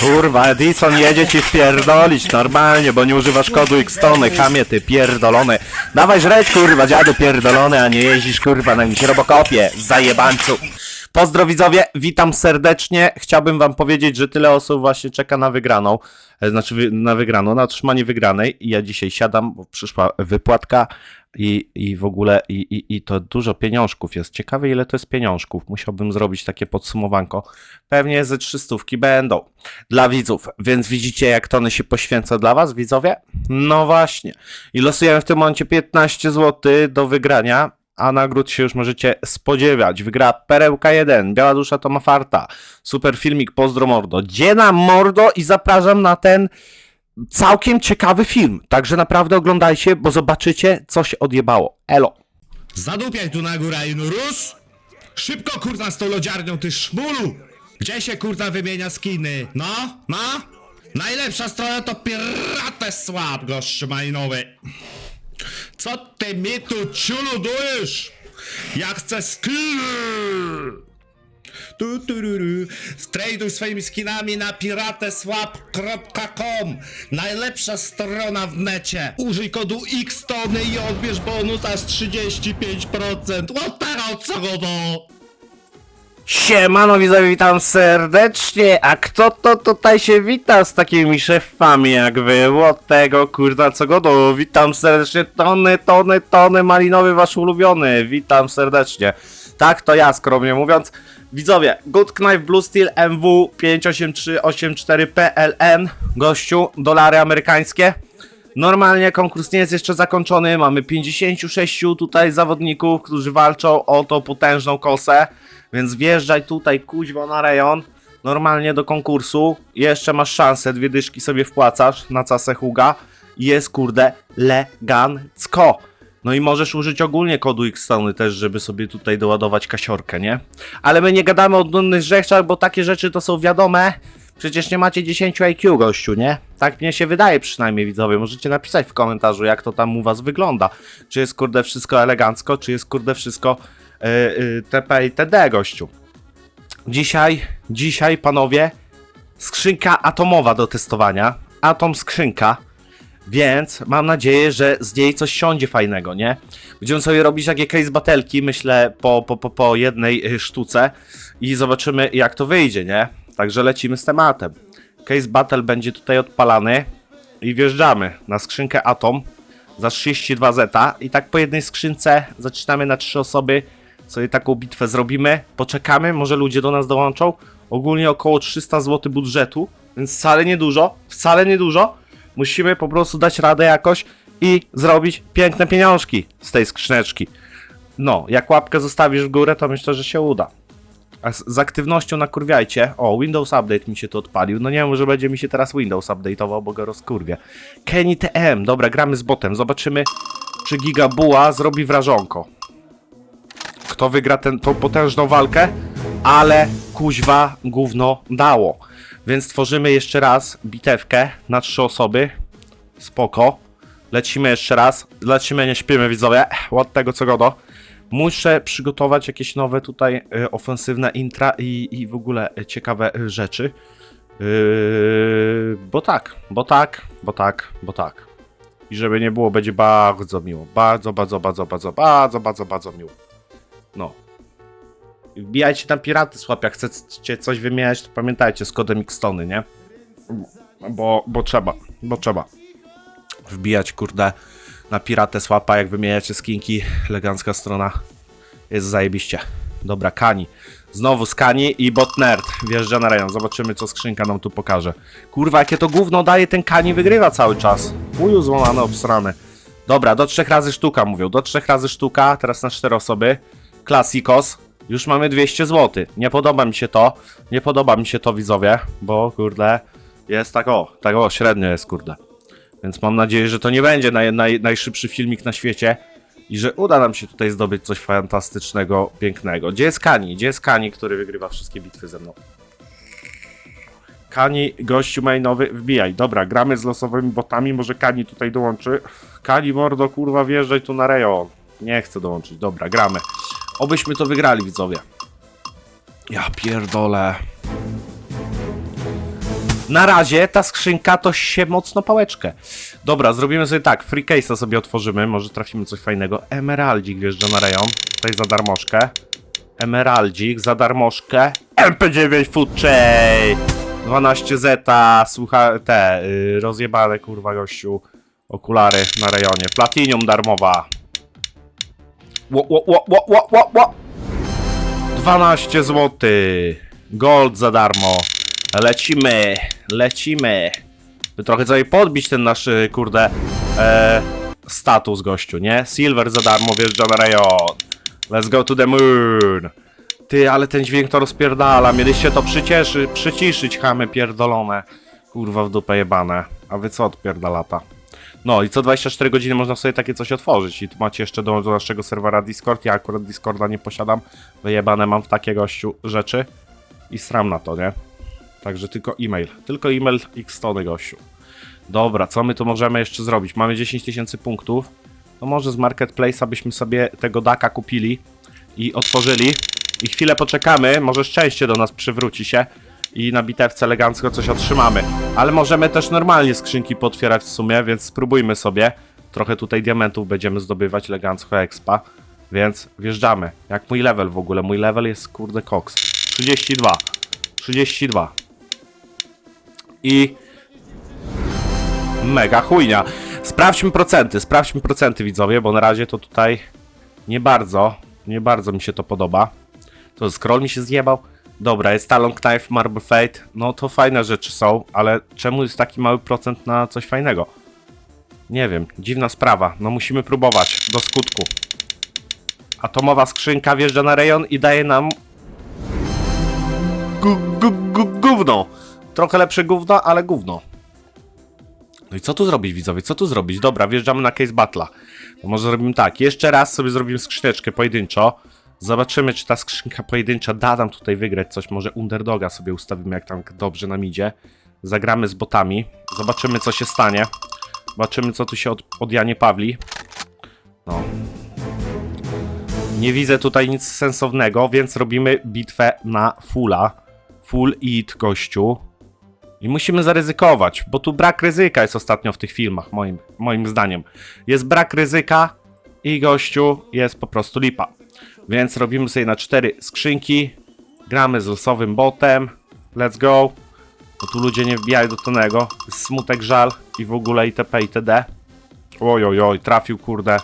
Kurwa, Edison jedzie ci wpierdolić normalnie, bo nie używasz kodu Xtony, chamie ty pierdolony. Dawaj żreć kurwa, dziadu pierdolony, a nie jeździsz kurwa na jakimś robokopie, zajebańcu. Pozdro widzowie, witam serdecznie. Chciałbym wam powiedzieć, że tyle osób właśnie czeka na wygraną, e, znaczy na wygraną, na otrzymanie wygranej i ja dzisiaj siadam, bo przyszła wypłatka i, i w ogóle i, i, i to dużo pieniążków jest. Ciekawe ile to jest pieniążków. Musiałbym zrobić takie podsumowanko. Pewnie ze 300 będą dla widzów, więc widzicie jak Tony się poświęca dla was, widzowie? No właśnie. I losujemy w tym momencie 15 zł do wygrania, a nagród się już możecie spodziewać. Wygra Perełka 1, Biała Dusza to ma farta. Super filmik, pozdro mordo. Dziena mordo i zapraszam na ten całkiem ciekawy film. Także naprawdę oglądajcie, bo zobaczycie co się odjebało. Elo. Zadupiaj tu na górę, Inurus! Szybko kurna z tą lodziarnią, ty szmulu! Gdzie się kurna wymienia skiny? No, no? Najlepsza strona to Piratę Słab, gościu malinowy. Co ty mi tu ciuludujesz? Ja chcę skiny! Tu, swoimi skinami na pirateswap.com Najlepsza strona w necie. Użyj kodu XTONY i odbierz bonus aż 35%. What the hell, co go do? Siemano widzowie, witam serdecznie, a kto to tutaj się wita z takimi szefami jak wy? Od tego kurna co godo, witam serdecznie, Tony, Tony, Tony, malinowy wasz ulubiony, witam serdecznie. Tak, to ja skromnie mówiąc. Widzowie, Good Knife Blue Steel MW 58384 PLN, gościu, dolary amerykańskie. Normalnie konkurs nie jest jeszcze zakończony. Mamy 56 tutaj zawodników, którzy walczą o tą potężną kosę. Więc wjeżdżaj tutaj kuźwo na rejon. Normalnie do konkursu. Jeszcze masz szansę, dwie dyszki sobie wpłacasz na casę Huga. Jest kurde legancko. No i możesz użyć ogólnie kodu Xtony też, żeby sobie tutaj doładować kasiorkę, nie? Ale my nie gadamy o dumnych rzeczach, bo takie rzeczy to są wiadome. Przecież nie macie 10 IQ, gościu, nie? Tak mnie się wydaje przynajmniej, widzowie. Możecie napisać w komentarzu, jak to tam u was wygląda. Czy jest, kurde, wszystko elegancko, czy jest, kurde, wszystko TP i TD, gościu. Dzisiaj, dzisiaj, panowie, skrzynka atomowa do testowania. Atom skrzynka. Więc mam nadzieję, że z niej coś siądzie fajnego, nie? Będziemy sobie robić takie case batelki, myślę, po, po, po, po jednej y, sztuce i zobaczymy, jak to wyjdzie, nie? Także lecimy z tematem. Case battle będzie tutaj odpalany i wjeżdżamy na skrzynkę Atom za 32 zeta i tak po jednej skrzynce zaczynamy na trzy osoby, sobie taką bitwę zrobimy, poczekamy, może ludzie do nas dołączą. Ogólnie około 300 zł budżetu, więc wcale niedużo, wcale niedużo. Musimy po prostu dać radę jakoś i zrobić piękne pieniążki z tej skrzyneczki. No, jak łapkę zostawisz w górę, to myślę, że się uda. A z, z aktywnością nakurwiajcie. O, Windows Update mi się tu odpalił. No nie wiem, że będzie mi się teraz Windows update'ował, bo go rozkurwie. Kenny TM, dobra, gramy z botem. Zobaczymy, czy Gigabuła zrobi wrażonko. Kto wygra tą potężną walkę? Ale kuźwa gówno dało. Więc tworzymy jeszcze raz bitewkę na trzy osoby. Spoko. Lecimy jeszcze raz. Lecimy, nie śpimy widzowie. Od tego co godo. Muszę przygotować jakieś nowe tutaj y, ofensywne intra i, i w ogóle y, ciekawe y, rzeczy. Yy, bo tak, bo tak, bo tak, bo tak. I żeby nie było, będzie bardzo miło. Bardzo, bardzo, bardzo, bardzo, bardzo, bardzo, bardzo miło. No. Wbijajcie tam piraty słab, jak chcecie coś wymieniać, to pamiętajcie z kodem Xtony, nie? Bo, bo trzeba, bo trzeba. Wbijać, kurde, na piratę słapa, jak wymieniacie skinki, elegancka strona. Jest zajebiście. Dobra, Kani. Znowu z Kani i bot nerd. Wjeżdża na rejon. Zobaczymy, co skrzynka nam tu pokaże. Kurwa, jakie to gówno daje, ten Kani wygrywa cały czas. Uju, złamane, obsrane. Dobra, do trzech razy sztuka mówią. Do trzech razy sztuka, teraz na cztery osoby. Klasikos. Już mamy 200 zł. Nie podoba mi się to. Nie podoba mi się to, widzowie, bo kurde, jest tak o, tak o, średnio jest, kurde. Więc mam nadzieję, że to nie będzie naj, naj, najszybszy filmik na świecie i że uda nam się tutaj zdobyć coś fantastycznego, pięknego. Gdzie jest Kani? Gdzie jest Kani, który wygrywa wszystkie bitwy ze mną? Kani, gościu mainowy, wbijaj. Dobra, gramy z losowymi botami, może Kani tutaj dołączy. Kani, mordo, kurwa, wjeżdżaj tu na rejon. Nie chcę dołączyć, dobra, gramy. Obyśmy to wygrali, widzowie. Ja pierdolę. Na razie ta skrzynka to się mocno pałeczkę. Dobra, zrobimy sobie tak, free case'a sobie otworzymy, może trafimy coś fajnego. Emeraldzik wjeżdża na rejon, tutaj za darmożkę. Emeraldzik za darmożkę. MP9 Food Chain! 12 zeta, słucha, te, y, rozjebane kurwa gościu, okulary na rejonie. Platinium darmowa. Ło, ło, ło, ło, ło, ło, ło. 12 zł. Gold za darmo. Lecimy, lecimy. By trochę sobie podbić ten nasz, y, kurde, e, status gościu, nie? Silver za darmo wjeżdża na rejon. Let's go to the moon. Ty, ale ten dźwięk to rozpierdala. Mieliście to przycieszy, przyciszyć, chamy pierdolone. Kurwa w dupę jebane. A wy co odpierdalata? No i co 24 godziny można sobie takie coś otworzyć. I tu macie jeszcze do, do naszego serwera Discord. Ja akurat Discorda nie posiadam. Wyjebane mam w takie gościu rzeczy. I sram na to, nie? Także tylko e-mail. Tylko e-mail x tony gościu. Dobra, co my tu możemy jeszcze zrobić? Mamy 10 tysięcy punktów. No może z Marketplace'a byśmy sobie tego daka kupili i otworzyli. I chwilę poczekamy, może szczęście do nas przywróci się i na bitewce elegancko coś otrzymamy. Ale możemy też normalnie skrzynki potwierać w sumie, więc spróbujmy sobie. Trochę tutaj diamentów będziemy zdobywać elegancko expa, więc wjeżdżamy. Jak mój level w ogóle? Mój level jest kurde koks. 32. 32. I mega chujnia. Sprawdźmy procenty, sprawdźmy procenty widzowie, bo na razie to tutaj nie bardzo, nie bardzo mi się to podoba. To scroll mi się zjebał. Dobra, jest Talon Knife, Marble Fate. No to fajne rzeczy są, ale czemu jest taki mały procent na coś fajnego? Nie wiem, dziwna sprawa. No musimy próbować do skutku. Atomowa skrzynka wjeżdża na rejon i daje nam gówno. Trochę lepsze gówno, ale gówno. No i co tu zrobić, widzowie? Co tu zrobić? Dobra, wjeżdżamy na case battle'a. Może zrobimy tak. Jeszcze raz sobie zrobimy skrzyneczkę pojedynczo. Zobaczymy, czy ta skrzynka pojedyncza da nam tutaj wygrać coś. Może underdoga sobie ustawimy, jak tam dobrze nam idzie. Zagramy z botami. Zobaczymy, co się stanie. Zobaczymy, co tu się od, od Janie Pawli. No. Nie widzę tutaj nic sensownego, więc robimy bitwę na fulla. Full eat, gościu. I musimy zaryzykować, bo tu brak ryzyka jest ostatnio w tych filmach, moim, moim zdaniem. Jest brak ryzyka i gościu jest po prostu lipa. Więc robimy sobie na cztery skrzynki. Gramy z losowym botem. Let's go. Bo tu ludzie nie wbijają do tonego. Smutek, żal i w ogóle itp. itd. Oj, oj, oj, trafił kurde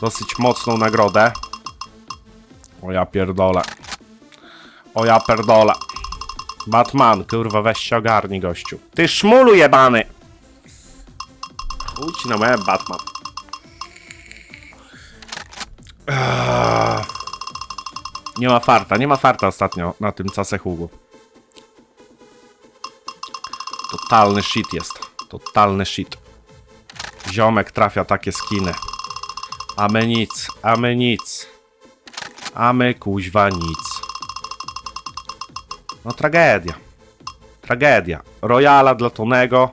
dosyć mocną nagrodę. O ja pierdolę. O ja pierdolę. Batman, kurwa, weź się ogarnij, gościu. Ty szmulu jebany! Chuj na łeb, Batman. Ech. Nie ma farta, nie ma farta ostatnio na tym casehugu. Totalny shit jest. Totalny shit. Ziomek trafia takie skiny. A my nic, a my nic. A my kuźwa nic. No tragedia. Tragedia. Royala dla Tonego.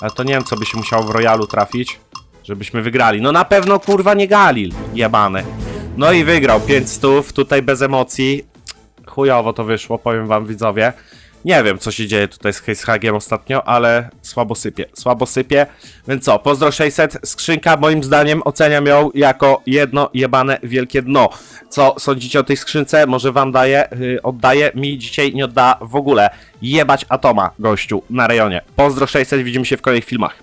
Ale to nie wiem, co by się musiało w Royalu trafić, żebyśmy wygrali. No na pewno kurwa nie Galil, jebany. No i wygrał 5 stów, tutaj bez emocji. Chujowo to wyszło, powiem wam widzowie. Nie wiem, co się dzieje tutaj z Hagiem ostatnio, ale słabo sypie, słabo sypie. Więc co, pozdro 600, skrzynka moim zdaniem oceniam ją jako jedno jebane wielkie dno. Co sądzicie o tej skrzynce? Może wam daje, yy, oddaje, mi dzisiaj nie odda w ogóle. Jebać atoma, gościu, na rejonie. Pozdro 600, widzimy się w kolejnych filmach.